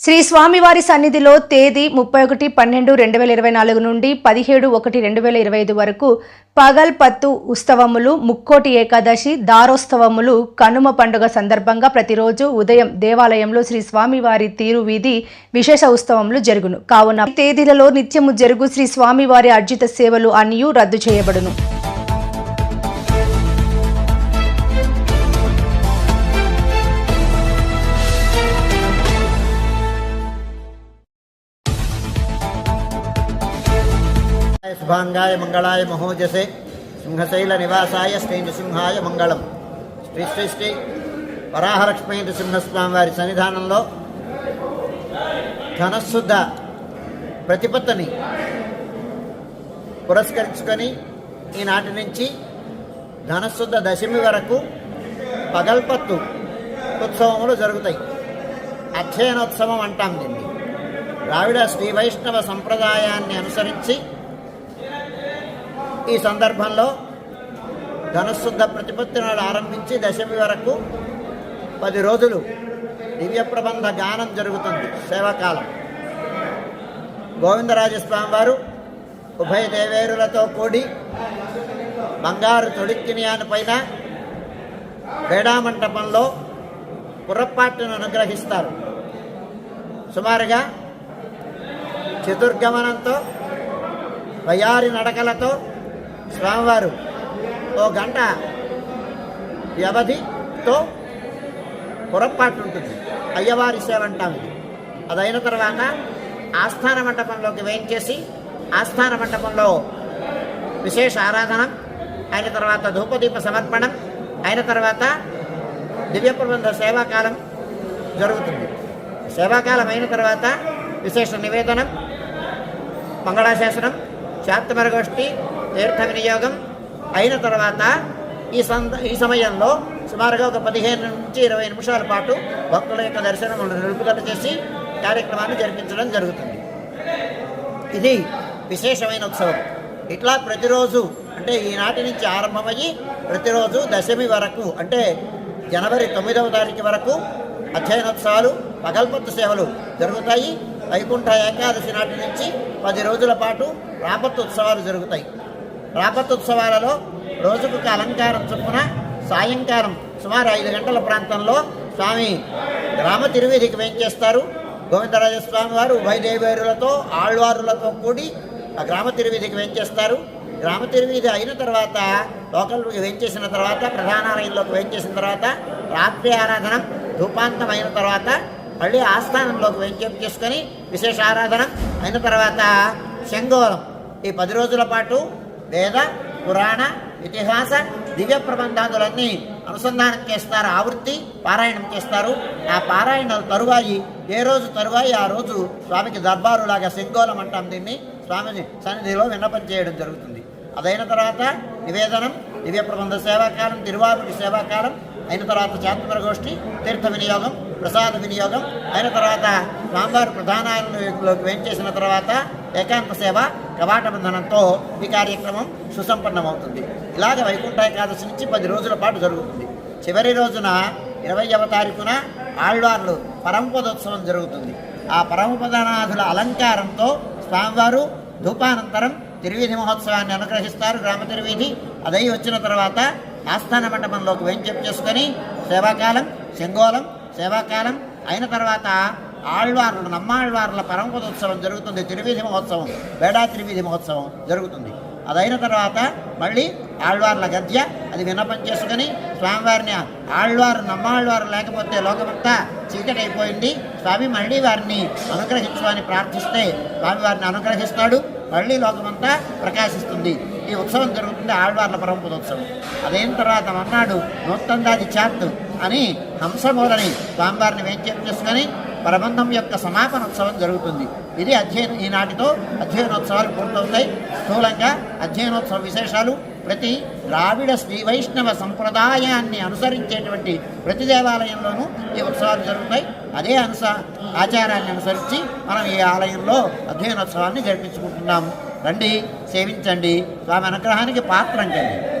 శ్రీ స్వామివారి సన్నిధిలో తేదీ ముప్పై ఒకటి పన్నెండు రెండు వేల ఇరవై నాలుగు నుండి పదిహేడు ఒకటి రెండు వేల ఇరవై ఐదు వరకు పగల్ పత్తు ఉత్సవములు ముక్కోటి ఏకాదశి దారోత్సవములు కనుమ పండుగ సందర్భంగా ప్రతిరోజు ఉదయం దేవాలయంలో శ్రీ స్వామివారి తీరు వీధి విశేష ఉత్సవములు జరుగును. కావున తేదీలలో నిత్యము జరుగు శ్రీ స్వామివారి అర్జిత సేవలు అన్నియు రద్దు చేయబడును. శుభాంగాయ మంగళాయ మహోజసే. సింహశైల నివాసాయ శ్రీ నృసింహాయ మంగళం. శ్రీ శ్రీ శ్రీ వరాహలక్ష్మీ నృసింహస్వామి వారి సన్నిధానంలో ధనశుద్ధ ప్రతిపత్తని పురస్కరించుకొని ఈనాటి నుంచి ధనశుద్ధ దశమి వరకు పగల్పత్తు ఉత్సవములు జరుగుతాయి. అధ్యయనోత్సవం అంటాం దీన్ని. ద్రావిడ శ్రీ వైష్ణవ సంప్రదాయాన్ని అనుసరించి ఈ సందర్భంలో ధనుశుద్ధ ప్రతిపత్తి నాడు ఆరంభించి దశమి వరకు పది రోజులు దివ్య ప్రబంధ గానం జరుగుతుంది సేవాకాలం. గోవిందరాజస్వామి వారు ఉభయ దేవేరులతో కూడి బంగారు తొడిక్కినియాని పైన వేడామంటపంలో పురపాటును అనుగ్రహిస్తారు. సుమారుగా చతుర్గమనంతో వయారి నడకలతో స్వామివారు. ఓ గంట వ్యవధితో పొరపాటు ఉంటుంది. అయ్యవారి సేవ అంటాం ఇది. అదైన తర్వాత ఆస్థాన మండపంలోకి వేయించేసి ఆస్థాన మండపంలో విశేష ఆరాధన అయిన తర్వాత ధూపదీప సమర్పణం అయిన తర్వాత దివ్య ప్రబంధ సేవాకాలం జరుగుతుంది. సేవాకాలం అయిన తర్వాత విశేష నివేదనం మంగళాశాసనం శాంతమరగోష్ఠి తీర్థ వినియోగం అయిన తర్వాత ఈ సంద ఈ సమయంలో సుమారుగా ఒక పదిహేను నుంచి ఇరవై నిమిషాల పాటు భక్తుల యొక్క దర్శనం నిలుపుదల చేసి కార్యక్రమాన్ని జరిపించడం జరుగుతుంది. ఇది విశేషమైన ఉత్సవం. ఇట్లా ప్రతిరోజు అంటే ఈనాటి నుంచి ఆరంభమయ్యి ప్రతిరోజు దశమి వరకు అంటే జనవరి తొమ్మిదవ తారీఖు వరకు అధ్యయనోత్సవాలు పగల్పత్తు సేవలు జరుగుతాయి. వైకుంఠ ఏకాదశి నాటి నుంచి పది రోజుల పాటు రాపత్తు ఉత్సవాలు జరుగుతాయి. రాపత్తు ఉత్సవాలలో రోజుకు అలంకారం చొప్పున సాయంకాలం సుమారు ఐదు గంటల ప్రాంతంలో స్వామి గ్రామ తిరువీధికి వేంచేస్తారు గోవిందరాజస్వామి వారు వైదేవేరులతో ఆళ్వారులతో కూడి ఆ గ్రామ తిరువీధికి వేంచేస్తారు గ్రామ తిరువీధి అయిన తర్వాత లోకల్కి వేంచేసిన తర్వాత ప్రధానాలయంలోకి వేంచేసిన తర్వాత రాత్రి ఆరాధన ధూపాంతం అయిన తర్వాత మళ్ళీ ఆస్థానంలోకి వెంచేపు చేసుకొని విశేష ఆరాధన అయిన తర్వాత శంగోలం ఈ పది రోజుల పాటు వేద పురాణ ఇతిహాస దివ్య ప్రబంధాదులన్నీ అనుసంధానం చేస్తారు. ఆవృత్తి పారాయణం చేస్తారు. ఆ పారాయణాల తరువాయి ఏ రోజు తరువాయి ఆ రోజు స్వామికి దర్బారులాగా శంగోలం అంటాం దీన్ని. స్వామి సన్నిధిలో విన్నపం చేయడం జరుగుతుంది. అదైన తర్వాత నివేదనం దివ్య ప్రబంధ సేవాకాలం తిరువాపుడి సేవాకాలం అయిన తర్వాత చాతుమరగోష్ఠి తీర్థ వినియోగం ప్రసాద వినియోగం అయిన తర్వాత స్వామివారి ప్రధానాలయంలోకి వేయించేసిన తర్వాత ఏకాంత సేవ కవాట బంధనంతో ఈ కార్యక్రమం సుసంపన్నమవుతుంది. ఇలాగ వైకుంఠ ఏకాదశి నుంచి పది రోజుల పాటు జరుగుతుంది. చివరి రోజున ఇరవైవ తారీఖున ఆళ్వార్లు పరమపదోత్సవం జరుగుతుంది. ఆ పరమపదనాథుల అలంకారంతో స్వామివారు ధూపానంతరం తిరువీధి మహోత్సవాన్ని అనుగ్రహిస్తారు గ్రామ తిరువీధి. అదై వచ్చిన తర్వాత ఆస్థాన మండపంలోకి వెంచెప్ చేసుకొని సేవాకాలం శంగోలం సేవాకాలం అయిన తర్వాత ఆళ్వార్ల నమ్మాళ్వార్ల పరమపదోత్సవం జరుగుతుంది. తిరువీధి మహోత్సవం బేడా తిరువీధి మహోత్సవం జరుగుతుంది. అదైన తర్వాత మళ్ళీ ఆళ్వార్ల గద్య అది విన్నపం చేసుకుని స్వామివారిని ఆళ్వారు నమ్మాళ్వారు లేకపోతే లోకమంతా చీకటి అయిపోయింది స్వామి మళ్ళీ వారిని అనుగ్రహించమని ప్రార్థిస్తే స్వామి వారిని అనుగ్రహిస్తాడు. మళ్ళీ లోకమంతా ప్రకాశిస్తుంది. ఈ ఉత్సవం జరుగుతుంది ఆళ్వార్ల పరమపదోత్సవం అదైన తర్వాత మన్నాడు నూతందాది చాత్ అని హంసమూలని స్వామివారిని వేంచేపు చేసుకొని ప్రబంధం యొక్క సమాపన ఉత్సవం జరుగుతుంది. ఇది అధ్యయన ఈనాటితో అధ్యయనోత్సవాలు పూర్తవుతాయి. స్థూలంగా అధ్యయనోత్సవ విశేషాలు ప్రతి ద్రావిడ శ్రీ వైష్ణవ సంప్రదాయాన్ని అనుసరించేటువంటి ప్రతి దేవాలయంలోనూ ఈ ఉత్సవాలు జరుగుతాయి. అదే అనుస ఆచారాన్ని అనుసరించి మనం ఈ ఆలయంలో అధ్యయనోత్సవాన్ని జరిపించుకుంటున్నాము. రండి సేవించండి. స్వామి అనుగ్రహానికి పాత్రం కండి